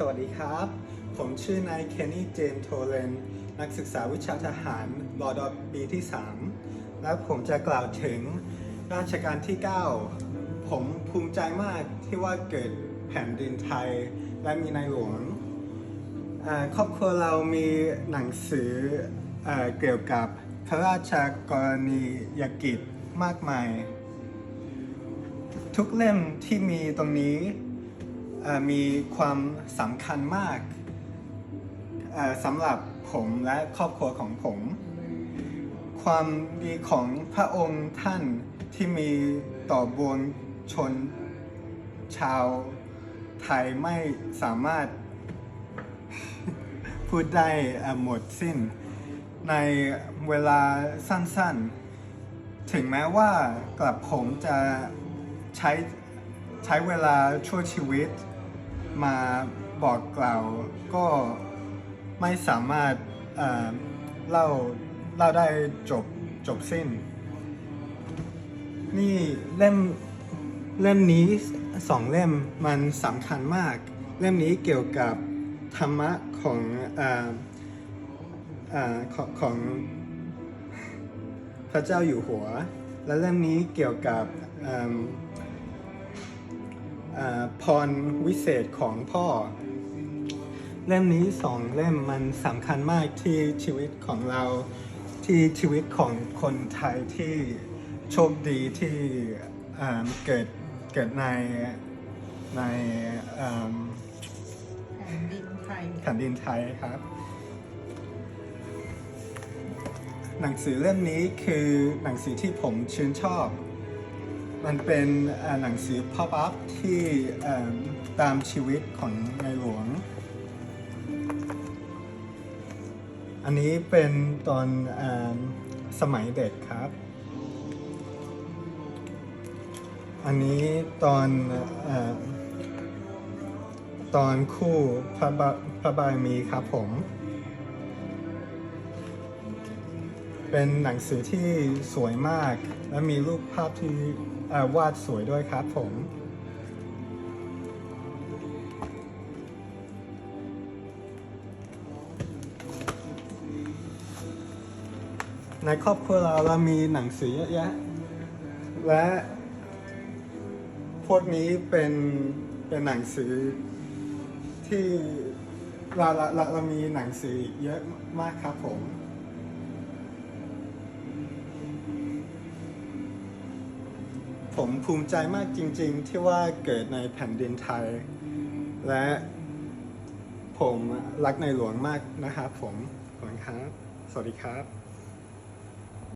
สวัสดีครับ ผมชื่อนายเคนนี่เจมส์โทเลน นักศึกษาวิชาทหารรอดอปีที่ 3 และผมจะกล่าวถึงราชการที่ 9 ผมภูมิใจมากที่ว่าเกิดแผ่นดินไทย และมีในหลวงครอบครัวเรามีหนังสือเอเกี่ยวกับพระราชกรณียกิจมากมาย ทุกเล่มที่มีตรงนี้ มีความสำคัญมากสำหรับผมและครอบครัวของผม ความดีของพระองค์ท่านที่มีต่อบวงชนชาวไทยไม่สามารถพูดได้หมดสิ้น ในเวลาสั้นๆ ถึงแม้ว่ากลับผมจะใช้ใช้เวลาชั่วชีวิต มาบอกกล่าวก็ไม่สามารถเล่าเล่าได้จบจบสิ้น นี่เล่มเล่มนี้สองเล่มมันสำคัญมาก เล่มนี้เกี่ยวกับธรรมะของออของของพระเจ้าอยู่หัว และเล่มนี้เกี่ยวกับ พรวิเศษของพ่อ เล่มนี้สองเล่มมันสำคัญมากที่ชีวิตของเราที่ชีวิตของคนไทยที่โชคดีที่เกิดเกิดในในแผ่นดินไทยแผ่นดินไทยครับ หนังสือเล่มนี้คือหนังสือที่ผมชื่นชอบ มันเป็นหนังสือ pop up ที่ตามชีวิตของในหลวง อันนี้เป็นตอนอสมัยเด็กครับ อันนี้ตอนอตอนคู่พระบพระบารมีครับผม เป็นหนังสือที่สวยมาก และมีรูปภาพที่วาดสวยด้วยครับผมในครอบครัวเราเรามีหนังสือเยอะแยะ และพวกนี้เป็นเป็นหนังสือที่เราเราเราเรามีหนังสือเยอะมากครับผม ผมภูมิใจมากจริงๆ ที่ว่าเกิดในแผ่นดินไทย และผมรักในหลวงมากนะครับผมขอบคุณครับ สวัสดีครับ